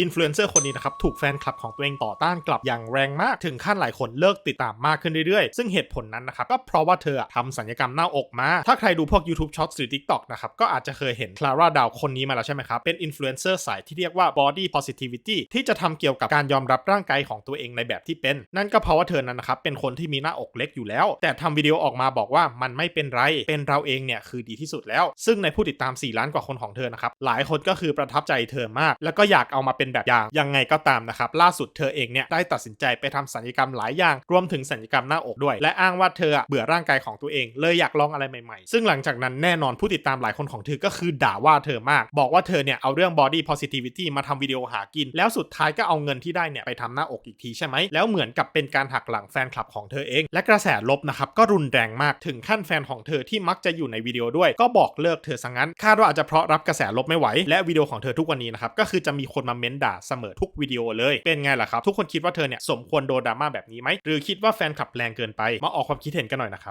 อินฟลูเอนเซอร์คนนี้นะครับ ถูกแฟนคลับของตัวเองต่อต้านกลับอย่างแรงมากถึงขั้นหลายคนเลิกติดตามมากขึ้นเรื่อยๆ ซึ่งเหตุผลนั้นนะครับ ก็เพราะว่าเธอทำสัญญกรรมหน้าอกมา ถ้าใครดูพวก YouTube Shorts หรือ TikTok นะครับ ก็อาจจะเคยเห็นคลาร่าดาวคนนี้มาแล้วใช่ไหมครับ เป็นอินฟลูเอนเซอร์สายที่เรียกว่า body positivity ที่จะทำเกี่ยวกับการยอมรับร่างกายของตัวเองในแบบที่เป็น นั่นก็เพราะว่าเธอนั้นนะครับเป็นคนที่มีหน้าอกเล็กอยู่แล้ว แต่ทำวิดีโอออกมาบอกว่ามันไม่เป็นไรเป็นเราเองเนี่ยคือดีที่สุดแล้ว ซึ่งในผู้ติดตาม 4 ล้านกว่าคนของเธอนะครับหลายคนก็คือประทับใจเธอมาก แล้วก็อยากเอามาเป็นแบบอย่างยังไงก็ตามนะครับล่าสุดเธอเองเนี่ยได้ตัดสินใจไปทำสัญญกรรมหลายอย่างรวมถึงสัญญกรรมหน้าอกด้วย และอ้างว่าเธอเบื่อร่างกายของตัวเอง เลยอยากลองอะไรใหม่ๆ ซึ่งหลังจากนั้นแน่นอนผู้ติดตามหลายคนของเธอก็คือด่าว่าเธอมาก บอกว่าเธอเนี่ยเอาเรื่อง body positivity มาทำวิดีโอหากิน แล้วสุดท้ายก็เอาเงินที่ได้เนี่ยไปทำหน้าอกอีกทีใช่ไหมแล้วเหมือนกับเป็นการหักหลังแฟนคลับของเธอเอง และกระแสลบนะครับก็รุนแรงมากถึงขั้นแฟนของเธอที่มักจะอยู่ในวิดีโอด้วย ก็บอกเลิกเธอซะงั้น คาดว่าอาจจะเพราะรับกระแสลบไม่ไหวและวิดีโอของเธอทุกวันนี้นะครับก็คือจะมีคนมาเม้นด่าเสมอทุกวิดีโอเลย เป็นไงล่ะครับ ทุกคนคิดว่าเธอเนี่ยสมควรโดนดราม่าแบบนี้ไหมหรือคิดว่าแฟนคลับแรงเกินไปมาออกความคิดเห็นกันหน่อยนะครับ